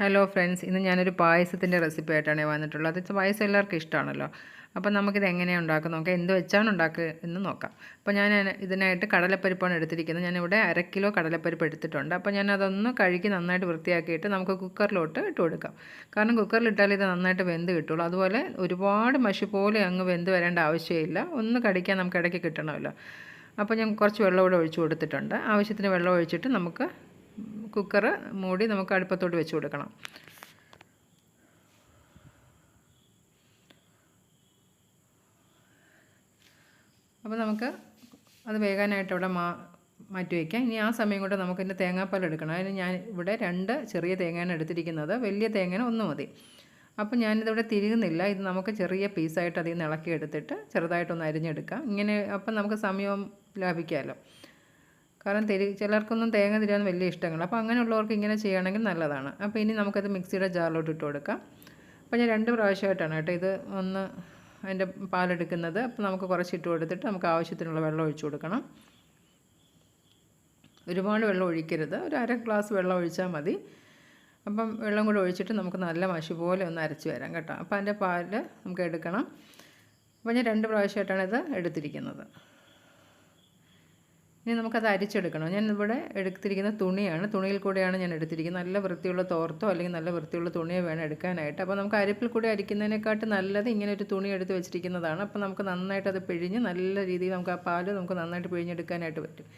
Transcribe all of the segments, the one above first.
Hello friends ഇന്ന് ഞാനൊരു പായസത്തിന്റെ recipe ആയിട്ടാണ് വന്നിട്ടുള്ളത്. അത് പായസം എല്ലാവർക്കും ഇഷ്ടമാണല്ലോ അപ്പോൾ നമുക്കിത് എങ്ങനെയാണ് ഉണ്ടാക്കുക നോക്കാം. എന്ത് വെച്ചാണ് ഉണ്ടാക്കുക എന്ന് നോക്കാം. അപ്പോൾ ഞാൻ ഇതിനായിട്ട് കടലപ്പരിപ്പാണ് എടുത്തിരിക്കുന്നത്. ഞാനിവിടെ അര കിലോ കടലപ്പരിപ്പ് എടുത്തിട്ടുണ്ട്. അപ്പോൾ ഞാൻ അതൊന്ന് കഴുകി നന്നായിട്ട് വൃത്തിയാക്കിയിട്ട് നമുക്ക് കുക്കറിലോട്ട് ഇട്ട് കൊടുക്കാം. കാരണം കുക്കറിലിട്ടാൽ ഇത് നന്നായിട്ട് വെന്ത് കിട്ടുള്ളൂ. അതുപോലെ ഒരുപാട് മഷി പോലെ അങ്ങ് വെന്ത് വരേണ്ട ആവശ്യമില്ല. ഒന്ന് കടിക്കാൻ നമുക്ക് ഇടയ്ക്ക് കിട്ടണമല്ലോ. അപ്പോൾ ഞാൻ കുറച്ച് വെള്ളം കൂടെ ഒഴിച്ച് കൊടുത്തിട്ടുണ്ട്. ആവശ്യത്തിന് വെള്ളം ഒഴിച്ചിട്ട് നമുക്ക് കുക്കർ മൂടി നമുക്ക് അടുപ്പത്തോട്ട് വെച്ച് കൊടുക്കണം. അപ്പോൾ നമുക്ക് അത് വേകാനായിട്ട് ഇവിടെ മാ മാറ്റി വയ്ക്കാം ഇനി ആ സമയം കൊണ്ട് നമുക്ക് ഇതിന്റെ തേങ്ങാപ്പാൽ എടുക്കണം. അതിന് ഞാൻ ഇവിടെ രണ്ട് ചെറിയ തേങ്ങയാണ് എടുത്തിരിക്കുന്നത്. വലിയ തേങ്ങ ഒന്ന് മതി. അപ്പം ഞാനിതിവിടെ തിരികുന്നില്ല ഇത് നമുക്ക് ചെറിയ പീസായിട്ട് അതിൽ നിന്ന് ഇളക്കി എടുത്തിട്ട് ചെറുതായിട്ടൊന്ന് അരിഞ്ഞെടുക്കാം. ഇങ്ങനെ അപ്പം നമുക്ക് സമയം ലാഭിക്കാമല്ലോ കാരണം തിരി ചിലർക്കൊന്നും തേങ്ങ തിരിയാൻ വലിയ ഇഷ്ടങ്ങൾ അപ്പോൾ അങ്ങനെയുള്ളവർക്ക് ഇങ്ങനെ ചെയ്യുകയാണെങ്കിൽ നല്ലതാണ്. അപ്പോൾ ഇനി നമുക്കത് മിക്സിയുടെ ജാറിലോട്ട് ഇട്ട് കൊടുക്കാം. അപ്പോൾ ഞാൻ രണ്ട് പ്രാവശ്യമായിട്ടാണ് കേട്ടോ ഇത് ഒന്ന് അതിന്റെ പാലെടുക്കുന്നത്. അപ്പോൾ നമുക്ക് കുറച്ച് ഇട്ട് കൊടുത്തിട്ട് നമുക്ക് ആവശ്യത്തിനുള്ള വെള്ളം ഒഴിച്ചു കൊടുക്കണം. ഒരുപാട് വെള്ളം ഒഴിക്കരുത്. ഒരു അര ഗ്ലാസ് വെള്ളം ഒഴിച്ചാൽ മതി. അപ്പം വെള്ളം കൂടെ ഒഴിച്ചിട്ട് നമുക്ക് നല്ല മഷി പോലെ ഒന്ന് അരച്ച് വരാം കേട്ടോ. അപ്പോൾ അതിന്റെ പാൽ നമുക്ക് എടുക്കണം. അപ്പോൾ ഞാൻ രണ്ട് പ്രാവശ്യമായിട്ടാണ് ഇത് എടുത്തിരിക്കുന്നത്. ഇനി നമുക്കത് അരിച്ചെടുക്കണം. ഞാൻ ഇവിടെ എടുത്തിരിക്കുന്ന തുണിയാണ്. തുണിയിൽ കൂടെയാണ് ഞാൻ എടുത്തിരിക്കുന്നത്. നല്ല വൃത്തിയുള്ള തോർത്തോ അല്ലെങ്കിൽ നല്ല വൃത്തിയുള്ള തുണിയോ വേണം എടുക്കാനായിട്ട്. അപ്പോൾ നമുക്ക് അരിപ്പിൽ കൂടി അരിക്കുന്നതിനെക്കാട്ട് നല്ലത് ഇങ്ങനെ ഒരു തുണി എടുത്ത് വെച്ചിരിക്കുന്നതാണ്. അപ്പോൾ നമുക്ക് നന്നായിട്ട് അത് പിഴിഞ്ഞ് നല്ല രീതിയിൽ നമുക്ക് ആ പാൽ നമുക്ക് നന്നായിട്ട് പിഴിഞ്ഞെടുക്കാനായിട്ട് പറ്റും.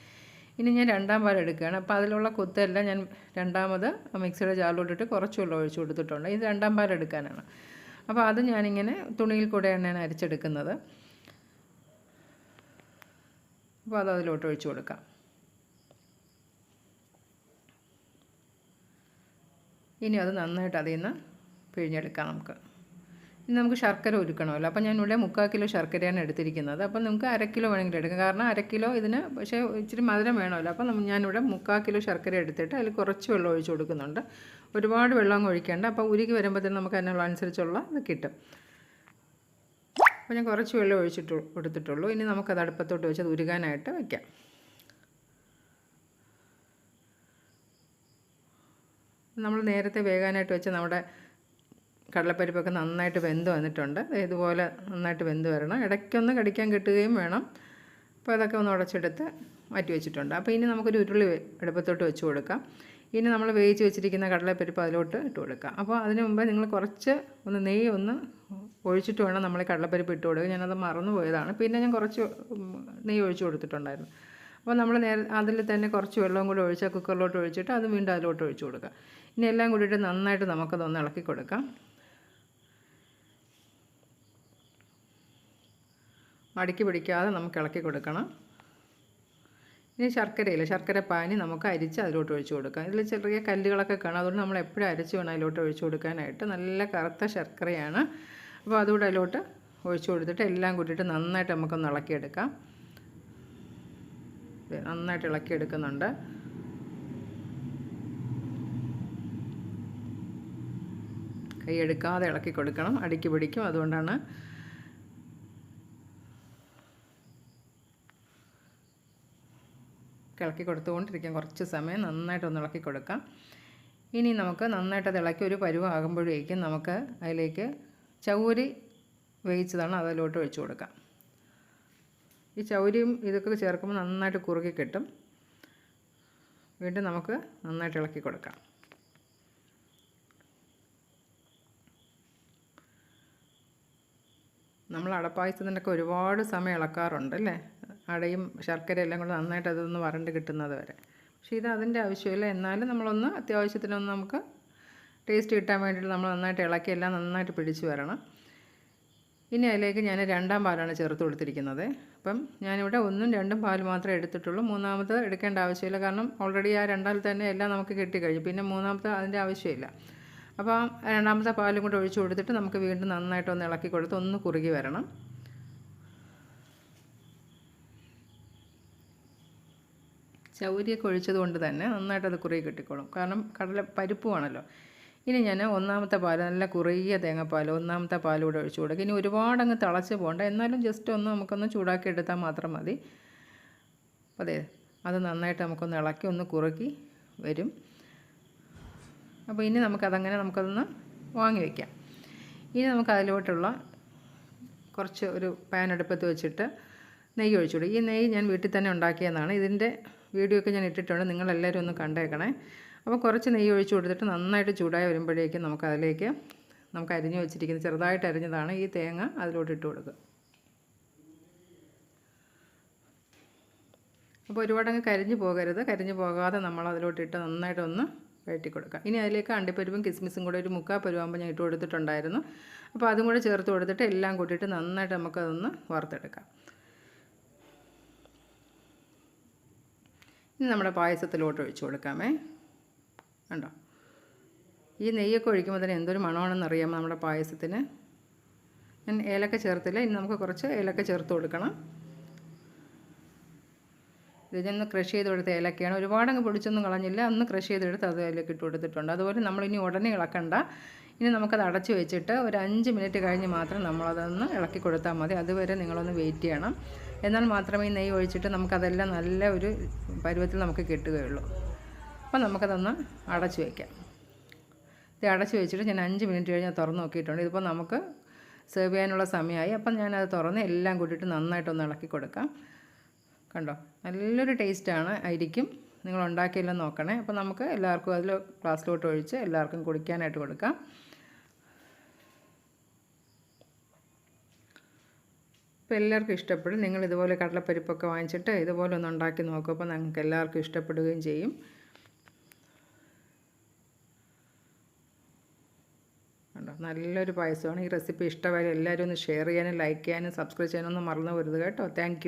ഇനി ഞാൻ രണ്ടാം പാൽ എടുക്കുകയാണ്. അപ്പോൾ അതിലുള്ള കുത്തെല്ലാം ഞാൻ രണ്ടാമത് മിക്സിയുടെ ജാറിലോട്ടിട്ട് കുറച്ച് വെള്ളം ഒഴിച്ചു കൊടുത്തിട്ടുണ്ട്. ഇത് രണ്ടാം പാൽ എടുക്കാനാണ്. അപ്പോൾ അത് ഞാനിങ്ങനെ തുണിയിൽ കൂടെയാണ് ഞാൻ അരിച്ചെടുക്കുന്നത്. അപ്പോൾ അത് അതിലോട്ട് ഒഴിച്ചു കൊടുക്കാം. ഇനി അത് നന്നായിട്ട് അതിൽ നിന്ന് പിഴിഞ്ഞെടുക്കാം നമുക്ക്. ഇനി നമുക്ക് ശർക്കര ഒരുക്കണമല്ലോ. അപ്പോൾ ഞാൻ ഇവിടെ മുക്കാൽ കിലോ ശർക്കരയാണ് എടുത്തിരിക്കുന്നത്. അപ്പം നമുക്ക് അര കിലോ വേണമെങ്കിൽ എടുക്കാം. കാരണം അര കിലോ ഇതിന് പക്ഷേ ഇച്ചിരി മധുരം വേണമല്ലോ. അപ്പം ഞാനിവിടെ മുക്കാൽ കിലോ ശർക്കര എടുത്തിട്ട് അതിൽ കുറച്ച് വെള്ളം ഒഴിച്ച് കൊടുക്കുന്നുണ്ട്. ഒരുപാട് വെള്ളം ഒഴിക്കേണ്ട. അപ്പോൾ ഉരുക്കി വരുമ്പോഴത്തേനും നമുക്ക് അതിനുള്ള അനുസരിച്ചുള്ള ഇത് കിട്ടും. അപ്പോൾ ഞാൻ കുറച്ച് വെള്ളം ഒഴിച്ചിട്ട് കൊടുത്തിട്ടുള്ളൂ ഇനി നമുക്കത് അടുപ്പത്തോട്ട് വെച്ച് അത് ഉരുകാനായിട്ട് വയ്ക്കാം നമ്മൾ നേരത്തെ വേകാനായിട്ട് വെച്ച നമ്മുടെ കടലപ്പരിപ്പൊക്കെ നന്നായിട്ട് വെന്ത് വന്നിട്ടുണ്ട്. ഇതുപോലെ നന്നായിട്ട് വെന്ത് വരണം. ഇടയ്ക്കൊന്ന് കടിക്കാൻ കിട്ടുകയും വേണം. അപ്പോൾ അതൊക്കെ ഒന്ന് ഉടച്ചെടുത്ത് മാറ്റി വെച്ചിട്ടുണ്ട്. അപ്പോൾ ഇനി നമുക്കൊരു ഉരുളി അടുപ്പത്തോട്ട് വെച്ച് കൊടുക്കാം. ഇനി നമ്മൾ വേവിച്ച് വെച്ചിരിക്കുന്ന കടലപ്പരിപ്പ് അതിലോട്ട് ഇട്ട് കൊടുക്കാം. അപ്പോൾ അതിന് മുമ്പ് നിങ്ങൾ കുറച്ച് ഒന്ന് നെയ്യ് ഒന്ന് ഒഴിച്ചിട്ട് വേണം നമ്മൾ കടലപ്പരിപ്പ് ഇട്ട് കൊടുക്കുക ഞാനത് മറന്നു പോയതാണ്. പിന്നെ ഞാൻ കുറച്ച് നെയ്യ് ഒഴിച്ച് കൊടുത്തിട്ടുണ്ടായിരുന്നു. അപ്പോൾ നമ്മൾ നേരെ അതിൽ തന്നെ കുറച്ച് വെള്ളവും കൂടി ഒഴിച്ചാൽ കുക്കറിലോട്ട് ഒഴിച്ചിട്ട് അത് വീണ്ടും അതിലോട്ട് ഒഴിച്ച് കൊടുക്കുക. ഇനി എല്ലാം കൂടിയിട്ട് നന്നായിട്ട് നമുക്കതൊന്ന് ഇളക്കി കൊടുക്കാം. മടക്കി പിടിക്കാതെ നമുക്ക് ഇളക്കി കൊടുക്കണം. ഇനി ശർക്കരയില്ല? ശർക്കര പാനി നമുക്ക് അരിച്ച് അതിലോട്ട് ഒഴിച്ചു കൊടുക്കാം. ഇതിൽ ചെറിയ കല്ലുകളൊക്കെ കാണാം. അതുകൊണ്ട് നമ്മൾ എപ്പോഴും അരച്ച് വേണം അതിലോട്ട് ഒഴിച്ചു കൊടുക്കാനായിട്ട്. നല്ല കറുത്ത ശർക്കരയാണ്. അപ്പോൾ അതുകൂടെ അതിലോട്ട് ഒഴിച്ചു കൊടുത്തിട്ട് എല്ലാം കൂട്ടിയിട്ട് നന്നായിട്ട് നമുക്കൊന്ന് ഇളക്കിയെടുക്കാം. നന്നായിട്ട് ഇളക്കിയെടുക്കുന്നുണ്ട്. കൈ എടുക്കാതെ ഇളക്കി കൊടുക്കണം. അടുക്കി പിടിക്കും. അതുകൊണ്ടാണ് ഇളക്കി കൊടുത്തുകൊണ്ടിരിക്കാം കുറച്ച് സമയം നന്നായിട്ടൊന്ന് ഇളക്കി കൊടുക്കാം. ഇനി നമുക്ക് നന്നായിട്ട് അത് ഇളക്കി ഒരു പരുവാകുമ്പോഴേക്കും നമുക്ക് അതിലേക്ക് ചൗരി വേവിച്ചതാണ് അതിലോട്ട് ഒഴിച്ചു കൊടുക്കാം ഈ ചൗരിയും ഇതൊക്കെ ചേർക്കുമ്പോൾ നന്നായിട്ട് കുറുകി കിട്ടും. വീണ്ടും നമുക്ക് നന്നായിട്ട് ഇളക്കി കൊടുക്കാം. നമ്മൾ അടപ്പായസത്തിനൊക്കെ ഒരുപാട് സമയം ഇളക്കാറുണ്ട് അല്ലേ? അടയും ശർക്കര എല്ലാം കൂടെ നന്നായിട്ട് അതൊന്ന് വരണ്ട് കിട്ടുന്നത് വരെ. പക്ഷേ ഇത് അതിന്റെ ആവശ്യമില്ല. എന്നാലും നമ്മളൊന്ന് അത്യാവശ്യത്തിനൊന്ന് നമുക്ക് ടേസ്റ്റ് കിട്ടാൻ വേണ്ടിയിട്ട് നമ്മൾ നന്നായിട്ട് ഇളക്കി എല്ലാം നന്നായിട്ട് പിടിച്ച് വരണം. ഇനി അതിലേക്ക് ഞാൻ രണ്ടാം പാലാണ് ചേർത്ത് കൊടുത്തിരിക്കുന്നത്. അപ്പം ഞാനിവിടെ ഒന്നും രണ്ടും പാൽ മാത്രമേ എടുത്തിട്ടുള്ളൂ. മൂന്നാമത് എടുക്കേണ്ട ആവശ്യമില്ല. കാരണം ഓൾറെഡി ആ രണ്ടാൽ തന്നെ എല്ലാം നമുക്ക് കിട്ടിക്കഴിഞ്ഞു പിന്നെ മൂന്നാമത്തെ അതിന്റെ ആവശ്യമില്ല. അപ്പോൾ രണ്ടാമത്തെ പാലും കൂടെ ഒഴിച്ചു കൊടുത്തിട്ട് നമുക്ക് വീണ്ടും നന്നായിട്ട് ഒന്ന് ഇളക്കി കൊടുത്ത് ഒന്ന് കുറുകി വരണം. ചൗരിയൊക്കെ ഒഴിച്ചത് കൊണ്ട് തന്നെ നന്നായിട്ട് അത് കുറുകി കിട്ടിക്കോളും. കാരണം കടല പരിപ്പുമാണല്ലോ ഇനി ഞാൻ ഒന്നാമത്തെ പാൽ നല്ല കുറുകിയ തേങ്ങാപ്പാൽ ഒന്നാമത്തെ പാൽ കൂടെ ഒഴിച്ചു കൊടുക്കുക ഇനി ഒരുപാട് അങ്ങ് തിളച്ച് പോകണ്ട. എന്നാലും ജസ്റ്റ് ഒന്ന് നമുക്കൊന്ന് ചൂടാക്കി എടുത്താൽ മാത്രം മതി. അതെ അത് നന്നായിട്ട് നമുക്കൊന്ന് ഇളക്കി ഒന്ന് കുറുക്കി വരും. അപ്പോൾ ഇനി നമുക്കതങ്ങനെ നമുക്കതൊന്ന് വാങ്ങി വയ്ക്കാം ഇനി നമുക്ക് അതിലോട്ടുള്ള കുറച്ച് ഒരു പാൻ അടുപ്പത്ത് വെച്ചിട്ട് നെയ്യ് ഒഴിച്ചു കൊടുക്കും. ഈ നെയ്യ് ഞാൻ വീട്ടിൽ തന്നെ ഉണ്ടാക്കിയതാണ്. ഇതിന്റെ വീഡിയോ ഒക്കെ ഞാൻ ഇട്ടിട്ടുണ്ട്. നിങ്ങളെല്ലാവരും ഒന്ന് കണ്ടേക്കണേ. അപ്പോൾ കുറച്ച് നെയ്യ് ഒഴിച്ച് കൊടുത്തിട്ട് നന്നായിട്ട് ചൂടായി വരുമ്പോഴേക്കും നമുക്ക് അതിലേക്ക് നമുക്ക് അരിഞ്ഞു വെച്ചിരിക്കുന്ന ചെറുതായിട്ട് അരിഞ്ഞതാണ് ഈ തേങ്ങ അതിലോട്ട് ഇട്ട് കൊടുക്കുക. അപ്പോൾ ഒരുപാടങ്ങ് കരിഞ്ഞു പോകരുത്. കരിഞ്ഞു പോകാതെ നമ്മൾ അതിലോട്ടിട്ട് നന്നായിട്ടൊന്ന് വഴറ്റി കൊടുക്കുക. ഇനി അതിലേക്ക് അണ്ടിപ്പരിപ്പും കിസ്മിസും കൂടെ ഒരു മുക്കാൽ പരുവാകുമ്പോൾ ഞാൻ ഇട്ട് കൊടുത്തിട്ടുണ്ടായിരുന്നു. അപ്പോൾ അതും കൂടെ ചേർത്ത് കൊടുത്തിട്ട് എല്ലാം കൂട്ടിയിട്ട് നന്നായിട്ട് നമുക്കതൊന്ന് വറുത്തെടുക്കാം. ഇനി നമ്മുടെ പായസത്തിലോട്ട് ഒഴിച്ചു കൊടുക്കാമേ. കണ്ടോ? ഈ നെയ്യൊക്കെ ഒഴിക്കുമ്പോൾ തന്നെ എന്തൊരു മണമാണെന്ന് അറിയാമോ നമ്മുടെ പായസത്തിന്? ഞാൻ ഏലക്ക ചേർത്തില്ല. ഇനി നമുക്ക് കുറച്ച് ഏലക്ക ചേർത്ത് കൊടുക്കണം. ഇത് ഞാൻ ക്രഷ് ചെയ്ത് കൊടുത്ത ഏലക്കയാണ്. ഒരുപാടങ്ങ് പൊടിച്ചൊന്നും കളഞ്ഞില്ല. അന്ന് ക്രഷ് ചെയ്തെടുത്ത് അത് അതിലേക്ക് ഇട്ട് കൊടുത്തിട്ടുണ്ട്. അതുപോലെ നമ്മളിനി ഉടനെ ഇളക്കണ്ട. ഇനി നമുക്കത് അടച്ച് വെച്ചിട്ട് ഒരു അഞ്ച് മിനിറ്റ് കഴിഞ്ഞ് മാത്രം നമ്മളതൊന്ന് ഇളക്കി കൊടുത്താൽ മതി. അതുവരെ നിങ്ങളൊന്ന് വെയിറ്റ് ചെയ്യണം. എന്നാൽ മാത്രമേ ഈ നെയ്യ് ഒഴിച്ചിട്ട് നമുക്കതെല്ലാം നല്ല ഒരു പരുവത്തിൽ നമുക്ക് കിട്ടുകയുള്ളൂ. അപ്പോൾ നമുക്കതൊന്ന് അടച്ചു വയ്ക്കാം. ഇത് അടച്ചു വെച്ചിട്ട് ഞാൻ അഞ്ച് മിനിറ്റ് കഴിഞ്ഞ് തുറന്ന് നോക്കിയിട്ടുണ്ട്. ഇതിപ്പോൾ നമുക്ക് സെർവ് ചെയ്യാനുള്ള സമയമായി. അപ്പം ഞാനത് തുറന്ന് എല്ലാം കൂട്ടിയിട്ട് നന്നായിട്ടൊന്ന് ഇളക്കി കൊടുക്കാം. കണ്ടോ? നല്ലൊരു ടേസ്റ്റാണ് ആയിരിക്കും. നിങ്ങൾ ഉണ്ടാക്കിയെല്ലാം നോക്കണേ. അപ്പോൾ നമുക്ക് എല്ലാവർക്കും അതിൽ ഗ്ലാസ്സിലോട്ട് ഒഴിച്ച് എല്ലാവർക്കും കുടിക്കാനായിട്ട് കൊടുക്കാം. അപ്പോൾ എല്ലാവർക്കും ഇഷ്ടപ്പെടും. നിങ്ങൾ ഇതുപോലെ കടലപ്പരിപ്പൊക്കെ വാങ്ങിച്ചിട്ട് ഇതുപോലെ ഒന്ന് ഉണ്ടാക്കി നോക്കും. അപ്പോൾ നിങ്ങൾക്ക് എല്ലാവർക്കും ഇഷ്ടപ്പെടുകയും ചെയ്യും. കണ്ടോ നല്ലൊരു പായസമാണ്. ഈ റെസിപ്പി ഇഷ്ടമായ എല്ലാവരും ഒന്ന് ഷെയർ ചെയ്യാനും ലൈക്ക് ചെയ്യാനും സബ്സ്ക്രൈബ് ചെയ്യാനും ഒന്നും മറന്നു പോരുത് കേട്ടോ. താങ്ക്